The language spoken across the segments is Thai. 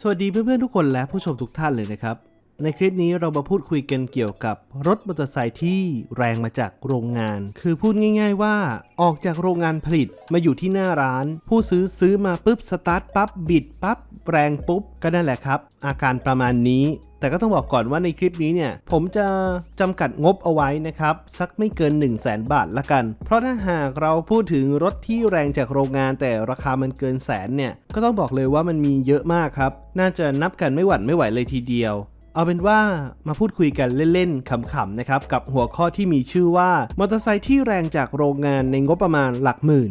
สวัสดีเพื่อนๆทุกคนและผู้ชมทุกท่านเลยนะครับ ในคลิปนี้เรามาพูดคุยกันเกี่ยวกับรถมอเตอร์ไซค์ที่แรงมาจากโรงงาน คือพูดง่าย ๆ ว่าออกจากโรงงานผลิตมาอยู่ที่หน้าร้าน ผู้ซื้อซื้อมาปุ๊บสตาร์ทปั๊บบิดปั๊บแรงปุ๊บ ก็นั่นแหละครับ อาการประมาณนี้ แต่ก็ต้องบอกก่อนว่าในคลิปนี้เนี่ย ผมจะจำกัดงบเอาไว้นะครับ สักไม่เกิน 1 0 0 0 0แบาทละกัน เพราะถ้าหากเราพูดถึงรถที่แรงจากโรงงาน แต่ราคามันเกินแสนเนี่ยก็ต้องบอกเลยว่ามันมีเยอะมากครับน่าจะนับกันไม่หวั่นไม่ไหวเลยทีเดียว เอาเป็นว่ามาพูดคุยกันเล่นๆขำๆนะครับกับหัวข้อที่มีชื่อว่ามอเตอร์ไซค์ที่แรงจากโรงงานในงบประมาณหลักหมื่น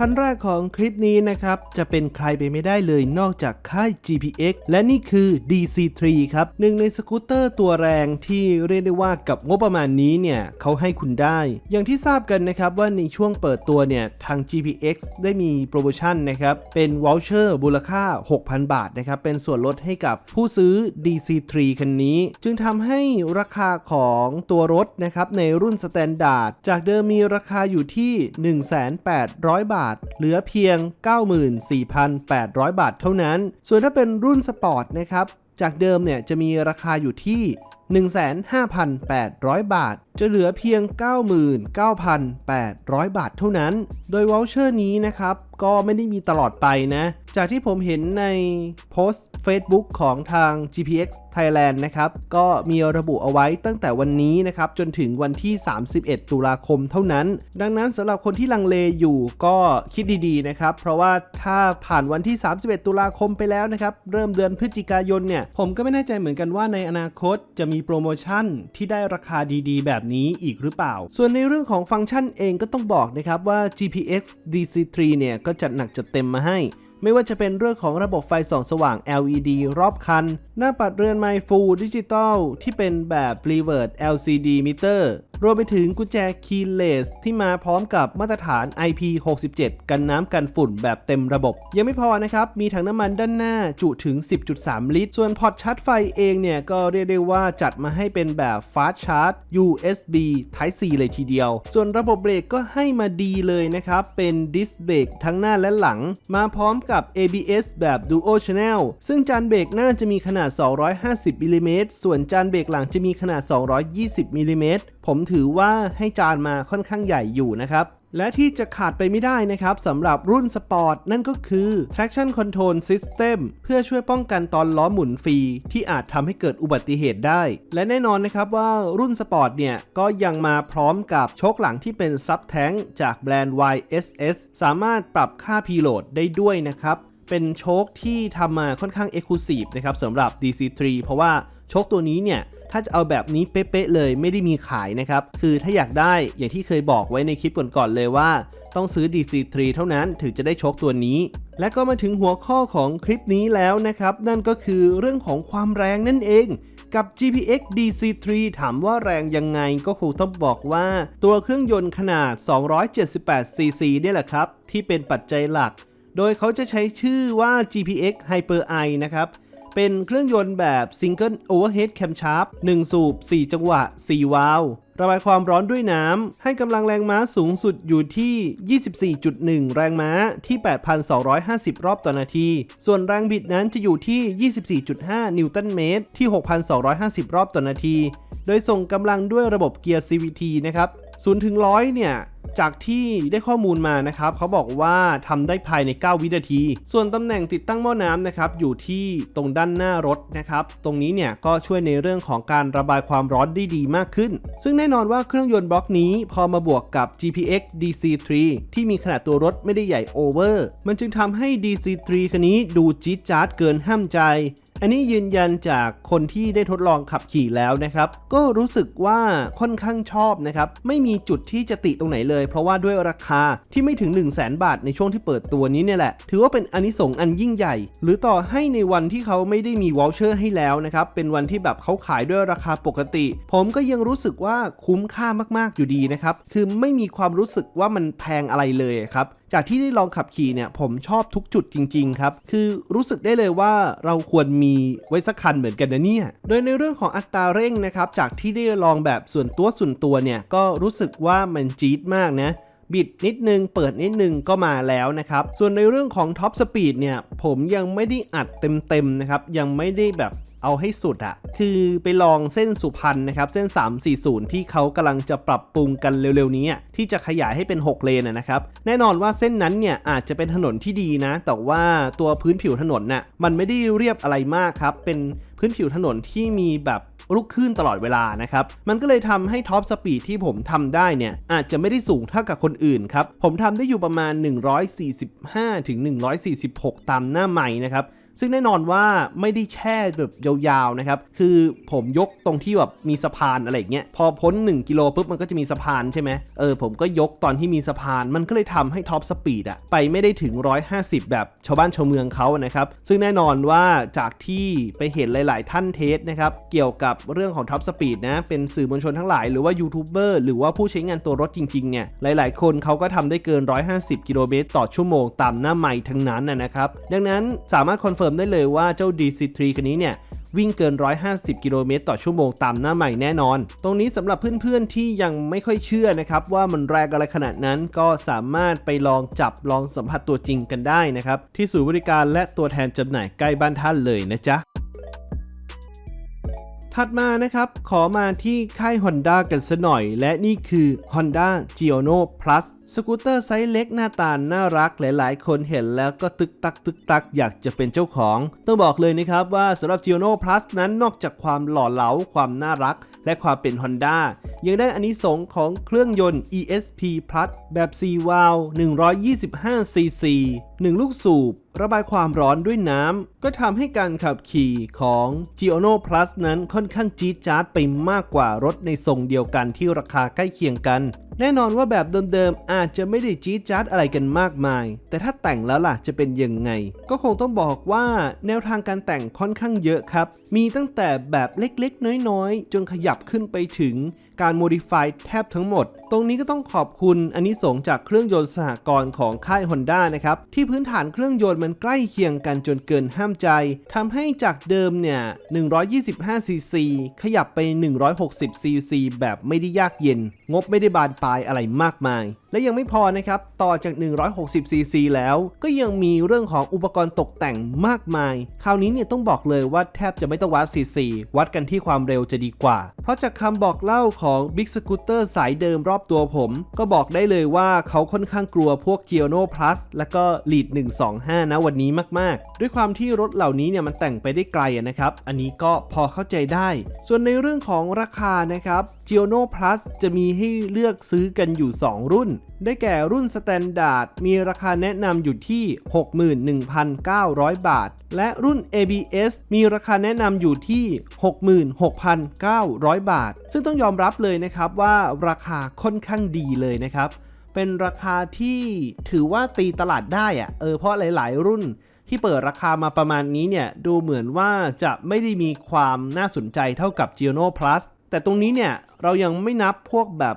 ขั้นแรกของคลิปนี้นะครับ จะเป็นใครไปไม่ได้เลยนอกจากค่าย GPX และนี่คือ DC3 ครับหนึ่งในสกูตเตอร์ตัวแรงที่เรียกได้ว่ากับงบประมาณนี้เนี่ยเขาให้คุณได้ อย่างที่ทราบกันนะครับว่าในช่วงเปิดตัวเนี่ยทาง GPX ได้มีโปรโมชั่นนะครับ เป็นวอลเชอร์มูลค่า 6,000 บาทนะครับ เป็นส่วนลดให้กับผู้ซื้อ DC3 คันนี้ จึงทำให้ราคาของตัวรถนะครับในรุ่นสแตนดาร์ดจากเดิมมีราคาอยู่ที่ 1,800บาทเหลือเพียง 94,800 บาทเท่านั้น ส่วนถ้าเป็นรุ่นสปอร์ตนะครับ จากเดิมเนี่ยจะมีราคาอยู่ที่15,800 บาท จะเหลือเพียง 99,800 บาทเท่านั้น โดยวอลเชอร์นี้นะครับ ก็ไม่ได้มีตลอดไปนะ จากที่ผมเห็นในโพสต์ Facebook ของทาง GPX Thailand นะครับ ก็มีระบุเอาไว้ตั้งแต่วันนี้นะครับ จนถึงวันที่ 31 ตุลาคมเท่านั้น ดังนั้นสำหรับคนที่ลังเลอยู่ก็คิดดีๆนะครับ เพราะว่าถ้าผ่านวันที่ 31 ตุลาคมไปแล้วนะครับ เริ่มเดือนพฤศจิกายนเนี่ย ผมก็ไม่แน่ใจเหมือนกันว่าในอนาคตจะมีโปรโมชั่นที่ได้ราคาดีๆ แบบนี้อีกหรือเปล่า ส่วนในเรื่องของฟังก์ชันเองก็ต้องบอกนะครับว่า GPX DC3 เนี่ยก็จัดหนักจัดเต็มมาให้ ไม่ว่าจะเป็นเรื่องของระบบไฟส่องสว่าง LED รอบคัน หน้าปัดเรือนไมฟูดิจิตอลที่เป็นแบบ Reverse LCD Meter รวมไปถึงกุญแจ Keyless ที่มาพร้อมกับมาตรฐาน IP67 กันน้ำกันฝุ่นแบบเต็มระบบ ยังไม่พอนะครับ มีถังน้ำมันด้านหน้าจุถึง 10.3 ลิตร ส่วนพอร์ตชาร์จไฟเองเนี่ย ก็เรียกได้ว่าจัดมาให้เป็นแบบ Fast Charge USB Type C เลยทีเดียว ส่วนระบบเบรกก็ให้มาดีเลยนะครับ เป็นดิสเบรกทั้งหน้าและหลัง มาพร้อมกับ ABS แบบ Dual Channel ซึ่งจานเบรกหน้าจะมีขนาดาด 250มิลลิเมตรส่วนจานเบรกหลังจะมีขนาด 220มิลลิเมตรผมถือว่าให้จานมาค่อนข้างใหญ่อยู่นะครับและที่จะขาดไปไม่ได้นะครับสำหรับรุ่นสปอร์ตนั่นก็คือ traction control system เพื่อช่วยป้องกันตอนล้อหมุนฟรี ที่อาจทำให้เกิดอุบัติเหตุได้ และแน่นอนนะครับว่ารุ่นสปอร์ตเนี่ย ก็ยังมาพร้อมกับโชคหลังที่เป็นซับแท้งจากแบรนด์ YSS สามารถปรับค่า preload ได้ด้วยนะครับ เป็นโชคที่ทำมาค่อนข้าง Exclusive นะครับสำหรับ DC3 เพราะว่าโชคตัวนี้เนี่ย ถ้าจะเอาแบบนี้เป๊ะๆเลยไม่ได้มีขายนะครับ คือถ้าอยากได้อย่างที่เคยบอกไว้ในคลิปก่อนๆเลยว่า ต้องซื้อ DC3 เท่านั้นถึงจะได้โชคตัวนี้ และก็มาถึงหัวข้อของคลิปนี้แล้วนะครับ นั่นก็คือเรื่องของความแรงนั่นเองกับ GPX DC3 ถามว่าแรงยังไงก็คงต้องบอกว่าตัวเครื่องยนต์ขนาด 278cc เนี่ยแหละครับ ที่เป็นปัจจัยหลัก โดยเขาจะใช้ชื่อว่า GPX Hyper i นะครับ เป็นเครื่องยนต์แบบ Single Overhead Camshaft 1 สูบ 4 จังหวะ 4 วาล์วระบายความร้อนด้วยน้ำ ให้กำลังแรงม้าสูงสุดอยู่ที่ 24.1 แรงม้าที่ 8,250 รอบต่อนาที ส่วนแรงบิดนั้นจะอยู่ที่ 24.5 นิวตันเมตรที่ 6,250 รอบต่อนาที โดยส่งกำลังด้วยระบบเกียร์ CVT นะครับ 0ถึง100เนี่ยจากที่ได้ข้อมูลมานะครับเขาบอกว่าทำได้ภายใน 9 วินาที ส่วนตำแหน่งติดตั้งหม้อน้ำนะครับอยู่ที่ตรงด้านหน้ารถนะครับ ตรงนี้เนี่ยก็ช่วยในเรื่องของการระบายความร้อนได้ดีมากขึ้น ซึ่งแน่นอนว่าเครื่องยนต์บล็อกนี้พอมาบวกกับ GPX DC3 ที่มีขนาดตัวรถไม่ได้ใหญ่โอเวอร์ มันจึงทำให้ DC3 คันนี้ดูจี๊ดจ๊าดเกินห้ามใจ อันนี้ยืนยันจากคนที่ได้ทดลองขับขี่แล้วนะครับ ก็รู้สึกว่าค่อนข้างชอบนะครับ ไม่มีจุดที่จะติตรงไหนเลย เพราะว่าด้วยราคาที่ไม่ถึง 1 0 0 0 0แบาทในช่วงที่เปิดตัวนี้เนี่ยแหละ ถือว่าเป็นอานิสงส์อันยิ่งใหญ่ หรือต่อให้ในวันที่เขาไม่ได้มีวอลเชอร์ให้แล้วนะครับ เป็นวันที่แบบเขาขายด้วยราคาปกติ ผมก็ยังรู้สึกว่าคุ้มค่ามากๆอยู่ดีนะครับ คือไม่มีความรู้สึกว่ามันแพงอะไรเลยครับจากที่ได้ลองขับขี่เนี่ยผมชอบทุกจุดจริง ๆ ครับ คือรู้สึกได้เลยว่าเราควรมีไว้สักคันเหมือนกันนะเนี่ย โดยในเรื่องของอัตราเร่งนะครับ จากที่ได้ลองแบบส่วนตัวส่วนตัวเนี่ย ก็รู้สึกว่ามันจี๊ดมากนะบิดนิดนึง เปิดนิดนึงก็มาแล้วนะครับ ส่วนในเรื่องของท็อปสปีดเนี่ย ผมยังไม่ได้อัดเต็มๆนะครับ ยังไม่ได้แบบ เอาให้สุดอะคือไปลองเส้นสุพรรณนะครับ เส้น 340 ที่เขากำลังจะปรับปรุงกันเร็วๆนี้ที่จะขยายให้เป็น 6 เลนนะครับ แน่นอนว่าเส้นนั้นเนี่ยอาจจะเป็นถนนที่ดีนะ แต่ว่าตัวพื้นผิวถนนน่ะมันไม่ได้เรียบอะไรมากครับ เป็นพื้นผิวถนนที่มีแบบลุกขึ้นตลอดเวลานะครับ มันก็เลยทำให้ท็อปสปีดที่ผมทำได้เนี่ย อาจจะไม่ได้สูงเท่ากับคนอื่นครับ ผมทำได้อยู่ประมาณ 145ถึง146 ตามหน้าไม้นะครับ ซึ่งแน่นอนว่าไม่ได้แช่แบบยาวๆนะครับ คือผมยกตรงที่แบบมีสะพานอะไรเงี้ย พอพ้น 1 กิโลปุ๊บมันก็จะมีสะพานใช่ไหมเออผมก็ยกตอนที่มีสะพาน มันก็เลยทำให้ท็อปสปีดอะไปไม่ได้ถึง 150 แบบชาวบ้านชาวเมืองเขานะครับ ซึ่งแน่นอนว่าจากที่ไปเห็นหลาย ๆ ท่านเทสนะครับ เกี่ยวกับเรื่องของท็อปสปีดนะ เป็นสื่อมวลชนทั้งหลายหรือว่ายูทูบเบอร์หรือว่าผู้ใช้งานตัวรถจริง ๆ เนี่ย หลาย ๆ คนเขาก็ทำได้เกิน 150 กิโลเมตรต่อชั่วโมงตามหน้าไมล์ทั้งนั้นนะนะครับ ดังนั้นสามารถคอนเฟิร์มได้เลยว่าเจ้า DC3 คันนี้เนี่ยวิ่งเกิน 150 กิโลเมตรต่อชั่วโมงตามหน้าใหม่แน่นอน ตรงนี้สำหรับเพื่อนๆที่ยังไม่ค่อยเชื่อนะครับ ว่ามันแรงอะไรขนาดนั้นก็สามารถไปลองจับลองสัมผัสตัวจริงกันได้นะครับ ที่ศูนย์บริการและตัวแทนจำหน่ายใกล้บ้านท่านเลยนะจ๊ะ ถัดมานะครับขอมาที่ค่าย Honda กันสัหน่อย และนี่คือ Honda g i o n o Plus สกูตเตอร์ไซส์เล็กหน้าตาน่ารักหลาย ๆ คนเห็นแล้วก็ตึกตักตึกตักอยากจะเป็นเจ้าของ ต้องบอกเลยนะครับว่าสำหรับ g i o n o Plus นั้นนอกจากความหล่อเหลาความน่ารัก และความเป็น Honda ยังได้อาน,นิสงของเครื่องยนต์ ESP Plus แบบ 4 วาล์ว 125cc 1 ลูกสูบ ระบายความร้อนด้วยน้ำ ก็ทำให้การขับขี่ของ g i o n o Plus นั้นค่อนข้างจี๊ดจ๊าดไปมากกว่ารถในทรงเดียวกันที่ราคาใกล้เคียงกัน แน่นอนว่าแบบเดิมๆอาจจะไม่ได้จี๊ดจ๊าดอะไรกันมากมาย แต่ถ้าแต่งแล้วล่ะจะเป็นยังไง ก็คงต้องบอกว่าแนวทางการแต่งค่อนข้างเยอะครับ มีตั้งแต่แบบเล็กๆ น้อยๆ จนขยับขึ้นไปถึงการ modify แทบทั้งหมดตรงนี้ก็ต้องขอบคุณอันนี้ส่งจากเครื่องยนต์สหกรณ์ของค่าย Honda นะครับที่พื้นฐานเครื่องยนต์มันใกล้เคียงกันจนเกินห้ามใจทำให้จากเดิมเนี่ย 125cc ขยับไป 160cc แบบไม่ได้ยากเย็น งบไม่ได้บานปลายอะไรมากมายและยังไม่พอนะครับ ต่อจาก 160cc แล้ว ก็ยังมีเรื่องของอุปกรณ์ตกแต่งมากมาย คราวนี้เนี่ยต้องบอกเลยว่าแทบจะไม่ต้องวัด cc วัดกันที่ความเร็วจะดีกว่า เพราะจากคำบอกเล่าของ Big Scooter สายเดิมรอบตัวผม ก็บอกได้เลยว่าเขาค่อนข้างกลัวพวก g i o n o Plus แล้วก็ Lead 125 นะวันนี้มากๆ ด้วยความที่รถเหล่านี้เนี่ยมันแต่งไปได้ไกลนะครับ อันนี้ก็พอเข้าใจได้ ส่วนในเรื่องของราคานะครับ g i o n o Plus จะมีให้เลือกซื้อกันอยู่ 2 รุ่น ได้แก่รุ่น Standard มีราคาแนะนำอยู่ที่ 61,900 บาท และรุ่น ABS มีราคาแนะนำอยู่ที่ 66,900 บาท ซึ่งต้องยอมรับเลยนะครับว่าราคาค่อนข้างดีเลยนะครับ เป็นราคาที่ถือว่าตีตลาดได้อะเออเพราะหลาย ๆ รุ่นที่เปิดราคามาประมาณนี้เนี่ย ดูเหมือนว่าจะไม่ได้มีความน่าสนใจเท่ากับ g i o n o Plus แต่ตรงนี้เนี่ยเรายังไม่นับพวกแบบ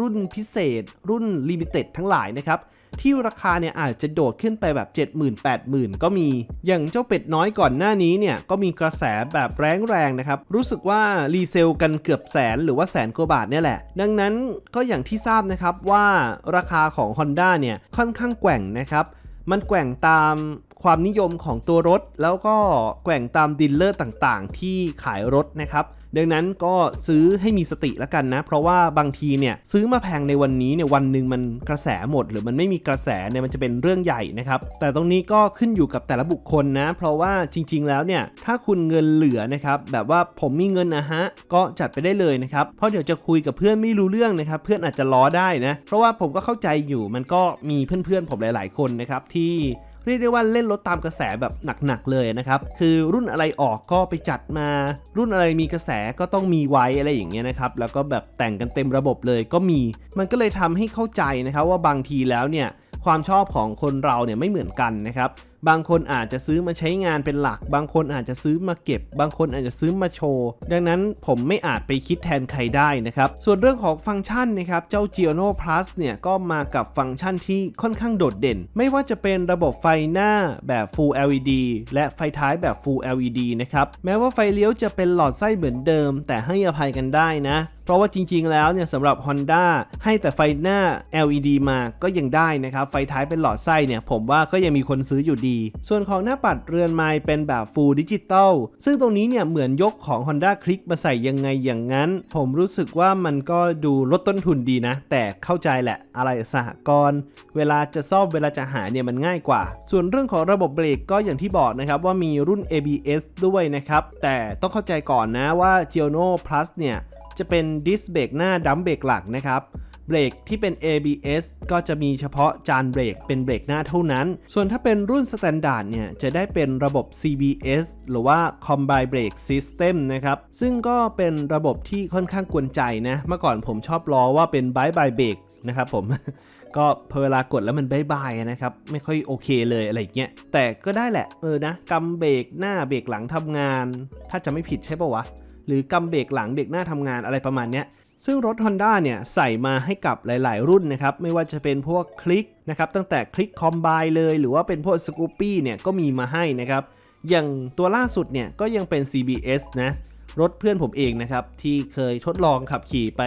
รุ่นพิเศษ รุ่นลิมิเต็ดทั้งหลายนะครับ ที่ราคาเนี่ยอาจจะโดดขึ้นไปแบบ 70,000 80,000 ก็มี อย่างเจ้าเป็ดน้อยก่อนหน้านี้เนี่ย ก็มีกระแสแบบแรงๆนะครับ รู้สึกว่ารีเซลกันเกือบแสนหรือว่าแสนกว่าบาทเนี่ยแหละ ดังนั้นก็อย่างที่ทราบนะครับว่าราคาของ Honda เนี่ยค่อนข้างแกว่งนะครับมันแกว่งตาม ความนิยมของตัวรถ แล้วก็แกว่งตามดีลเลอร์ต่างๆ ที่ขายรถนะครับ ดังนั้นก็ซื้อให้มีสติแล้วกันนะ เพราะว่าบางทีเนี่ยซื้อมาแพงในวันนี้เนี่ยวันหนึ่งมันกระแสหมด หรือมันไม่มีกระแสเนี่ยมันจะเป็นเรื่องใหญ่นะครับ แต่ตรงนี้ก็ขึ้นอยู่กับแต่ละบุคคลนะ เพราะว่าจริง ๆ แล้วเนี่ยถ้าคุณเงินเหลือนะครับแบบว่าผมมีเงินนะฮะก็จัดไปได้เลยนะครับเพราะเดี๋ยวจะคุยกับเพื่อนไม่รู้เรื่องนะครับเพื่อนอาจจะล้อได้นะเพราะว่าผมก็เข้าใจอยู่มันก็มีเพื่อนๆผมหลาย ๆ คนนะครับที่ เรียกได้ว่าเล่นรถตามกระแสแบบหนักๆเลยนะครับ คือรุ่นอะไรออกก็ไปจัดมา รุ่นอะไรมีกระแสก็ต้องมีไว้อะไรอย่างเงี้ยนะครับ แล้วก็แบบแต่งกันเต็มระบบเลยก็มี มันก็เลยทำให้เข้าใจนะครับว่าบางทีแล้วเนี่ยความชอบของคนเราเนี่ยไม่เหมือนกันนะครับ บางคนอาจจะซื้อมาใช้งานเป็นหลัก บางคนอาจจะซื้อมาเก็บ บางคนอาจจะซื้อมาโชว์ ดังนั้นผมไม่อาจไปคิดแทนใครได้นะครับ ส่วนเรื่องของฟังก์ชันนะครับเจ้า g i o n o Plus เนี่ยก็มากับฟังก์ชันที่ค่อนข้างโดดเด่น ไม่ว่าจะเป็นระบบไฟหน้าแบบ Full LED และไฟท้ายแบบ Full LED นะครับแม้ว่าไฟเลี้ยวจะเป็นหลอดไส้เหมือนเดิม แต่ให้อภัยกันได้นะเพราะว่าจริง ๆ แล้วเนี่ยสำหรับ Honda ให้แต่ไฟหน้า LED มาก็ยังได้นะครับ ไฟท้ายเป็นหลอดไส้เนี่ย ผมว่าก็ยังมีคนซื้ออยู่ดี ส่วนของหน้าปัดเรือนไม้เป็นแบบ Full Digital ซึ่งตรงนี้เนี่ยเหมือนยกของ Honda Click มาใส่ยังไงอย่างนั้น ผมรู้สึกว่ามันก็ดูลดต้นทุนดีนะ แต่เข้าใจแหละอะไรสหกรณ์เวลาจะซ่อมเวลาจะหาเนี่ยมันง่ายกว่า ส่วนเรื่องของระบบเบรกก็อย่างที่บอกนะครับว่ามีรุ่น ABS ด้วยนะครับแต่ต้องเข้าใจก่อนนะว่า g i o n o Plus เนี่ย จะเป็นดิสเบรกหน้าดัมเบรกหลักนะครับเบรกที่เป็น ABS ก็จะมีเฉพาะจานเบรกเป็นเบรกหน้าเท่านั้น ส่วนถ้าเป็นรุ่นสแตนดาร์ดเนี่ย จะได้เป็นระบบ CBS หรือว่า Combine Brake System นะครับ ซึ่งก็เป็นระบบที่ค่อนข้างกวนใจนะ เมื่อก่อนผมชอบล้อว่าเป็น Bye Bye Brake นะครับผม ก็พอเวลากดแล้วมันบายบายนะครับ ไม่ค่อยโอเคเลยอะไรเงี้ย แต่ก็ได้แหละ เออนะกำเบรกหน้าเบรกหลังทำงาน ถ้าจะไม่ผิดใช่ปะวะ หรือกำเบรกหลังเบรกหน้าทำงานอะไรประมาณนี้ซึ่งรถ Honda เนี่ยใส่มาให้กับหลาย ๆ รุ่นนะครับ ไม่ว่าจะเป็นพวกคลิกนะครับ ตั้งแต่คลิกคอมไบเลย หรือว่าเป็นพวกสกูปปี้เนี่ยก็มีมาให้นะครับ อย่างตัวล่าสุดเนี่ยก็ยังเป็น CBS นะ รถเพื่อนผมเองนะครับ ที่เคยทดลองขับขี่ไป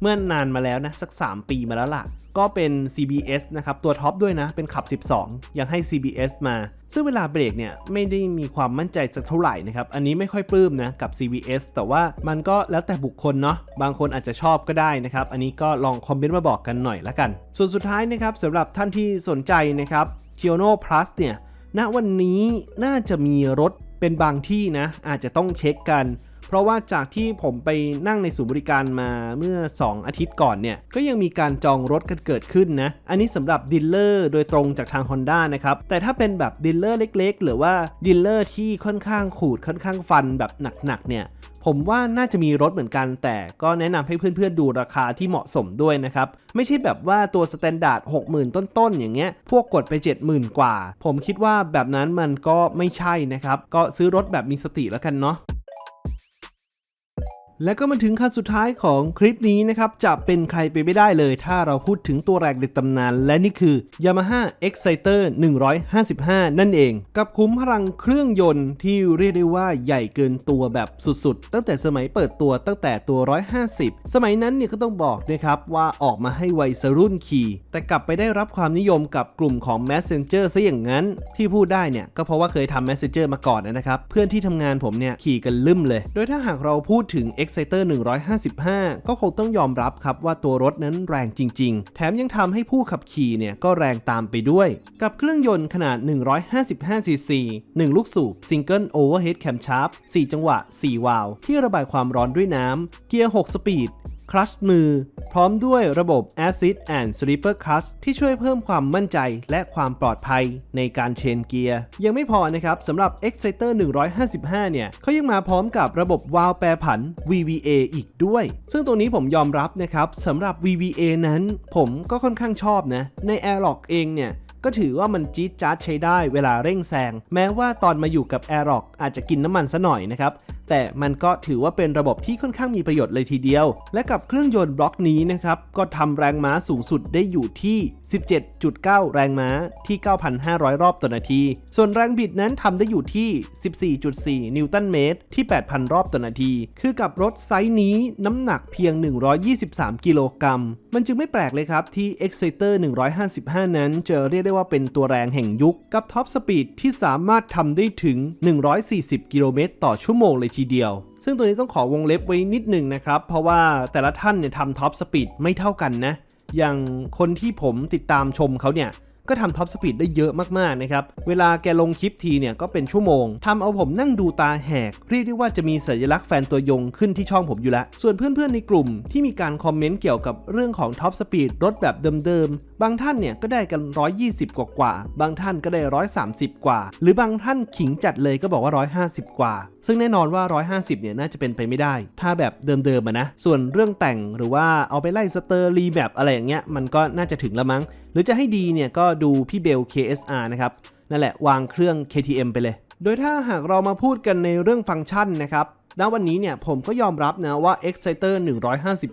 เมื่อนานมาแล้วนะ สัก 3 ปีมาแล้วล่ะ ก็เป็น CBS นะครับ ตัวท็อปด้วยนะ เป็นขับ 12 ยังให้ CBS มาซึ่งเวลาเบรกเนี่ยไม่ได้มีความมั่นใจสักเท่าไหร่นะครับ อันนี้ไม่ค่อยปลื้มนะกับ CVS แต่ว่ามันก็แล้วแต่บุคคลเนาะ บางคนอาจจะชอบก็ได้นะครับ อันนี้ก็ลองคอมเมนต์มาบอกกันหน่อยละกัน ส่วนสุดท้ายนะครับสำหรับท่านที่สนใจนะครับ g i o n o Plus เนี่ย ณ วันนี้น่าจะมีรถเป็นบางที่นะ อาจจะต้องเช็คกัน เพราะว่าจากที่ผมไปนั่งในศูนย์บริการมาเมื่อ 2 อาทิตย์ก่อนเนี่ย ก็ยังมีการจองรถกันเกิดขึ้นนะ อันนี้สำหรับดีลเลอร์โดยตรงจากทาง Honda นะครับ แต่ถ้าเป็นแบบดีลเลอร์เล็ก ๆ หรือว่าดีลเลอร์ที่ค่อนข้างขูดค่อนข้างฟันแบบหนักๆเนี่ยผมว่าน่าจะมีรถเหมือนกัน แต่ก็แนะนำให้เพื่อนๆดูราคาที่เหมาะสมด้วยนะครับ ไม่ใช่แบบว่าตัวสแตนดาร์ด60,000 ต้นๆ อย่างเงี้ย พวกกดไป 70,000 กว่า ผมคิดว่าแบบนั้นมันก็ไม่ใช่นะครับ ก็ซื้อรถแบบมีสติแล้วกันเนาะ และก็มาถึงขั้นสุดท้ายของคลิปนี้นะครับ จะเป็นใครไปไม่ได้เลย ถ้าเราพูดถึงตัวแรงในตำนาน และนี่คือ Yamaha Exciter 155 นั่นเอง กับคุ้มพลังเครื่องยนต์ที่เรียกได้ว่าใหญ่เกินตัวแบบสุดๆ ตั้งแต่สมัยเปิดตัวตั้งแต่ตัว 150 สมัยนั้นเนี่ยก็ต้องบอกนะครับว่าออกมาให้วัยรุ่นขี่แต่กลับไปได้รับความนิยมกับกลุ่มของ Messenger ซะอย่างนั้น ที่พูดได้เนี่ยก็เพราะว่าเคยทำ Messenger มาก่อนนะครับเพื่อนที่ทำงานผมเนี่ยขี่กันลืมเลย โดยถ้าหากเราพูดถึง Exciter 155 ก็คงต้องยอมรับครับว่าตัวรถนั้นแรงจริง ๆ แถมยังทำให้ผู้ขับขี่เนี่ยก็แรงตามไปด้วย กับเครื่องยนต์ขนาด 155 cc 1 ลูกสูบ Single Overhead Camshaft 4 จังหวะ 4 วาล์วที่ระบายความร้อนด้วยน้ำเกียร์ 6 สปีด คลัชมือ พร้อมด้วยระบบ Acid and Sleeper Clutch ที่ช่วยเพิ่มความมั่นใจและความปลอดภัยในการเชนเกียร์ ยังไม่พอนะครับสำหรับ Exciter 155 เนี่ยเขายังมาพร้อมกับระบบวาล์วแปรผัน VVA อีกด้วย ซึ่งตรงนี้ผมยอมรับนะครับสำหรับ VVA นั้น ผมก็ค่อนข้างชอบนะ ใน Airlock เองเนี่ยก็ถือว่ามันจี๊ดจ๊าดใช้ได้เวลาเร่งแซง แม้ว่าตอนมาอยู่กับ a i r o c อาจจะกินน้ำมันซะหน่อยนะครับ แต่มันก็ถือว่าเป็นระบบที่ค่อนข้างมีประโยชน์เลยทีเดียว และกับเครื่องยนต์บล็อกนี้นะครับก็ทำแรงม้าสูงสุดได้อยู่ที่ 17.9 แรงม้าที่ 9,500 รอบต่อนาที ส่วนแรงบิดนั้นทำได้อยู่ที่ 14.4 นิวตันเมตรที่ 8,000 รอบต่อนาที คือกับรถไซส์นี้น้ำหนักเพียง 123 กิโลกรัม มันจึงไม่แปลกเลยครับที่ Exciter 155 นั้นจะเรียกได้ว่าเป็นตัวแรงแห่งยุค กับท็อปสปีดที่สามารถทำได้ถึง 140 กิโลเมตรต่อชั่วโมงเลยทีเดียว ซึ่งตัวนี้ต้องขอวงเล็บไว้นิดหนึ่งนะครับ เพราะว่าแต่ละท่านเนี่ยทำท็อปสปีดไม่เท่ากันนะ อย่างคนที่ผมติดตามชมเขาเนี่ย ก็ทำท็อปสปีดได้เยอะมากๆนะครับ เวลาแกลงคลิปทีเนี่ยก็เป็นชั่วโมงทำเอาผมนั่งดูตาแหก เรียกได้ว่าจะมีสัญลักษณ์แฟนตัวยงขึ้นที่ช่องผมอยู่แล้ว ส่วนเพื่อนๆในกลุ่มที่มีการคอมเมนต์เกี่ยวกับเรื่องของท็อปสปีดรถแบบเดิมๆ บางท่านเนี่ยก็ได้กัน 120 กว่ากว่า บางท่านก็ได้ 130 กว่า หรือบางท่านขิงจัดเลยก็บอกว่า 150 กว่า ซึ่งแน่นอนว่า 150 เนี่ยน่าจะเป็นไปไม่ได้ ถ้าแบบเดิมๆนะ ส่วนเรื่องแต่งหรือว่าเอาไปไล่สเตอร์รีแบบอะไรอย่างเงี้ยมันก็น่าจะถึงล้วมั้ง หรือจะให้ดีเนี่ยก็ดูพี่เบล KSR นะครับ นั่นแหละวางเครื่อง KTM ไปเลย โดยถ้าหากเรามาพูดกันในเรื่องฟังก์ชันนะครับณวันนี้เนี่ยผมก็ยอมรับนะว่า Exciter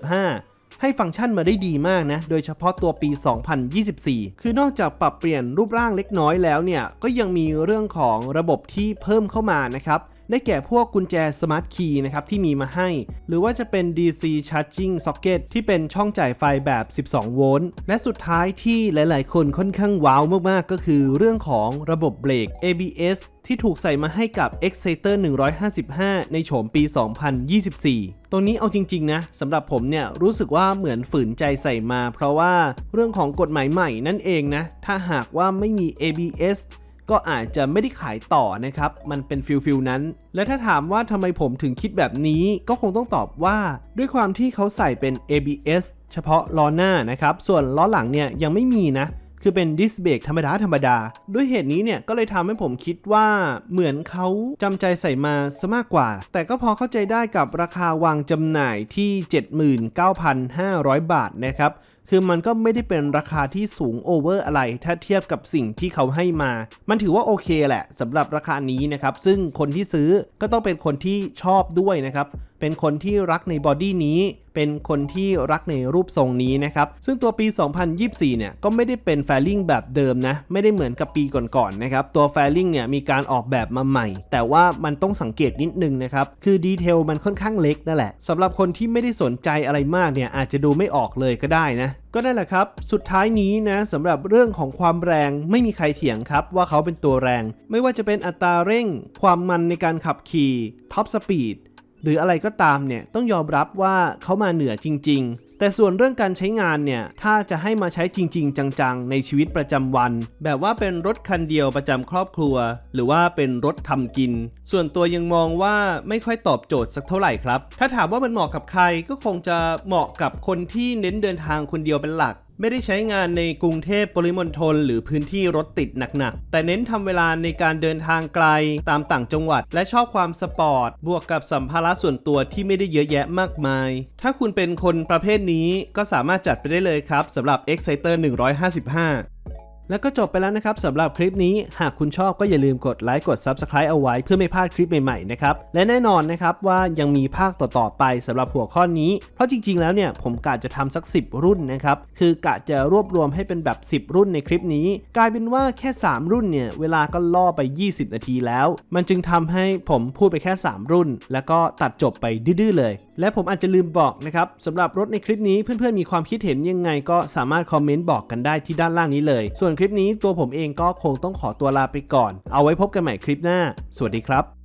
155ให้ฟังก์ชันมาได้ดีมากนะ โดยเฉพาะตัวปี 2024 คือนอกจากปรับเปลี่ยนรูปร่างเล็กน้อยแล้วเนี่ย ก็ยังมีเรื่องของระบบที่เพิ่มเข้ามานะครับได้แก่พวกกุญแจ Smart Key นะครับที่มีมาให้ หรือว่าจะเป็น DC Charging Socket ที่เป็นช่องจ่ายไฟแบบ 12 โวลต์ และสุดท้ายที่หลาย ๆ คนค่อนข้างว้าวมาก ๆ ก็คือเรื่องของระบบเบรก ABS ที่ถูกใส่มาให้กับ Exciter 155 ในโฉมปี 2024ตรงนี้เอาจริง ๆ นะสำหรับผมเนี่ยรู้สึกว่าเหมือนฝืนใจใส่มา เพราะว่าเรื่องของกฎหมายใหม่นั่นเองนะ ถ้าหากว่าไม่มี ABS ก็อาจจะไม่ได้ขายต่อนะครับ มันเป็นฟิลฟิลนั้น และถ้าถามว่าทำไมผมถึงคิดแบบนี้ก็คงต้องตอบว่า ด้วยความที่เขาใส่เป็น ABS เฉพาะล้อหน้านะครับ ส่วนล้อหลังเนี่ยยังไม่มีนะคือเป็นดิสเบรกธรรมดาธรรมดา ด้วยเหตุนี้เนี่ยก็เลยทำให้ผมคิดว่าเหมือนเขาจำใจใส่มาซะมากกว่า แต่ก็พอเข้าใจได้กับราคาวางจำหน่ายที่ 79,500 บาทนะครับ คือมันก็ไม่ได้เป็นราคาที่สูงโอเวอร์อะไร ถ้าเทียบกับสิ่งที่เขาให้มา มันถือว่าโอเคแหละสำหรับราคานี้นะครับ ซึ่งคนที่ซื้อก็ต้องเป็นคนที่ชอบด้วยนะครับ เป็นคนที่รักในบอดี้นี้ เป็นคนที่รักในรูปทรงนี้นะครับ ซึ่งตัวปี 2024 เนี่ยก็ไม่ได้เป็นแฟลิงแบบเดิมนะ ไม่ได้เหมือนกับปีก่อนๆนะครับ ตัวแฟลิงเนี่ยมีการออกแบบมาใหม่ แต่ว่ามันต้องสังเกตนิดนึงนะครับ คือดีเทลมันค่อนข้างเล็กนั่นแหละสำหรับคนที่ไม่ได้สนใจอะไรมากเนี่ยอาจจะดูไม่ออกเลยก็ได้นะก็นั่นแหละครับ สุดท้ายนี้นะสำหรับเรื่องของความแรงไม่มีใครเถียงครับว่าเขาเป็นตัวแรง ไม่ว่าจะเป็นอัตราเร่ง ความมันในการขับขี่ท็อปสปีด หรืออะไรก็ตามเนี่ยต้องยอมรับว่าเขามาเหนือจริง ๆ แต่ส่วนเรื่องการใช้งานเนี่ยถ้าจะให้มาใช้จริง ๆ จัง ๆ ในชีวิตประจำวัน แบบว่าเป็นรถคันเดียวประจำครอบครัว หรือว่าเป็นรถทำกิน ส่วนตัวยังมองว่าไม่ค่อยตอบโจทย์สักเท่าไหร่ครับ ถ้าถามว่ามันเหมาะกับใครก็คงจะเหมาะกับคนที่เน้นเดินทางคนเดียวเป็นหลัก ไม่ได้ใช้งานในกรุงเทพปริมณฑลหรือพื้นที่รถติดหนักๆ แต่เน้นทำเวลาในการเดินทางไกลตามต่างจังหวัด และชอบความสปอร์ต บวกกับสัมภาระส่วนตัวที่ไม่ได้เยอะแยะมากมาย ถ้าคุณเป็นคนประเภทนี้ก็สามารถจัดไปได้เลยครับสำหรับ Exciter 155 แล้วก็จบไปแล้วนะครับสำหรับคลิปนี้หากคุณชอบก็อย่าลืมกดไลค์กด Subscribe เอาไว้เพื่อไม่พลาดคลิปใหม่ๆนะครับและแน่นอนนะครับว่ายังมีภาคต่อๆไปสำหรับหัวข้อนี้ เพราะจริงๆแล้วเนี่ยผมกะจะทำสัก 10 รุ่นนะครับคือกะจะรวบรวมให้เป็นแบบ 10 รุ่นในคลิปนี้ กลายเป็นว่าแค่ 3 รุ่นเนี่ยเวลาก็ล่อไป 20 นาทีแล้ว มันจึงทำให้ผมพูดไปแค่ 3 รุ่น แล้วก็ตัดจบไปดื้อๆเลยและผมอาจจะลืมบอกนะครับสำหรับรถในคลิปนี้เพื่อนๆมีความคิดเห็นยังไงก็สามารถคอมเมนต์บอกกันได้ที่ด้านล่างนี้เลย ส่วนคลิปนี้ตัวผมเองก็คงต้องขอตัวลาไปก่อน เอาไว้พบกันใหม่คลิปหน้า สวัสดีครับ